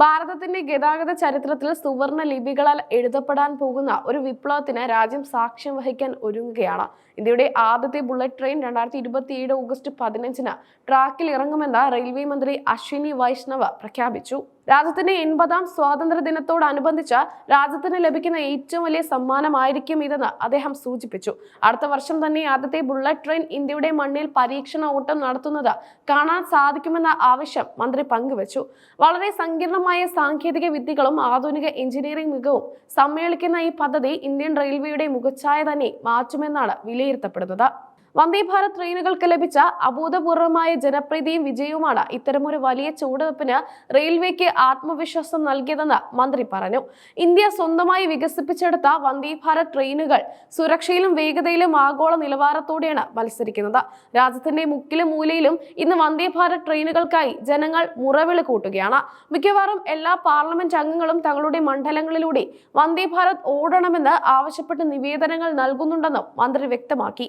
ഭാരതത്തിന്റെ ഗതാഗത ചരിത്രത്തിൽ സുവർണ ലിപികളാൽ എഴുതപ്പെടാൻ പോകുന്ന ഒരു വിപ്ലവത്തിന് രാജ്യം സാക്ഷ്യം വഹിക്കാൻ ഒരുങ്ങുകയാണ്. ഇന്ത്യയുടെ ആദ്യത്തെ ബുള്ളറ്റ് ട്രെയിൻ രണ്ടായിരത്തി ഇരുപത്തിയേഴ് ഓഗസ്റ്റ് പതിനഞ്ചിന് ട്രാക്കിൽ ഇറങ്ങുമെന്ന് റെയിൽവേ മന്ത്രി അശ്വിനി വൈഷ്ണവ് പ്രഖ്യാപിച്ചു. രാജ്യത്തിന്റെ എൺപതാം സ്വാതന്ത്ര്യ ദിനത്തോടനുബന്ധിച്ച് രാജ്യത്തിന് ലഭിക്കുന്ന ഏറ്റവും വലിയ സമ്മാനമായിരിക്കും ഇതെന്ന് അദ്ദേഹം സൂചിപ്പിച്ചു. അടുത്ത വർഷം തന്നെ ആദ്യത്തെ ബുള്ളറ്റ് ട്രെയിൻ ഇന്ത്യയുടെ മണ്ണിൽ പരീക്ഷണ ഓട്ടം നടത്തുന്നത് കാണാൻ സാധിക്കുമെന്ന ആവശ്യം മന്ത്രി പങ്കുവച്ചു. വളരെ സങ്കീർണമായ സാങ്കേതിക വിദ്യകളും ആധുനിക എഞ്ചിനീയറിംഗ് മികവും സമ്മേളിക്കുന്ന ഈ പദ്ധതി ഇന്ത്യൻ റെയിൽവേയുടെ മുഖച്ഛായ തന്നെ മാറ്റുമെന്നാണ് വിലയിരുത്തപ്പെടുന്നത്. വന്ദേ ഭാരത് ട്രെയിനുകൾക്ക് ലഭിച്ച അഭൂതപൂർവമായ ജനപ്രീതിയും വിജയവുമാണ് ഇത്തരമൊരു വലിയ ചുവടുവെപ്പിന് റെയിൽവേക്ക് ആത്മവിശ്വാസം നൽകിയതെന്ന് മന്ത്രി പറഞ്ഞു. ഇന്ത്യ സ്വന്തമായി വികസിപ്പിച്ചെടുത്ത വന്ദേ ഭാരത് ട്രെയിനുകൾ സുരക്ഷയിലും വേഗതയിലും ആഗോള നിലവാരത്തോടെയാണ് മത്സരിക്കുന്നത്. രാജ്യത്തിന്റെ മുക്കിലും മൂലയിലും ഇന്ന് വന്ദേ ഭാരത് ട്രെയിനുകൾക്കായി ജനങ്ങൾ മുറവിളി കൂട്ടുകയാണ്. മിക്കവാറും എല്ലാ പാർലമെന്റ് അംഗങ്ങളും തങ്ങളുടെ മണ്ഡലങ്ങളിലൂടെ വന്ദേ ഭാരത് ഓടണമെന്ന് ആവശ്യപ്പെട്ട് നിവേദനങ്ങൾ നൽകുന്നുണ്ടെന്നും മന്ത്രി വ്യക്തമാക്കി.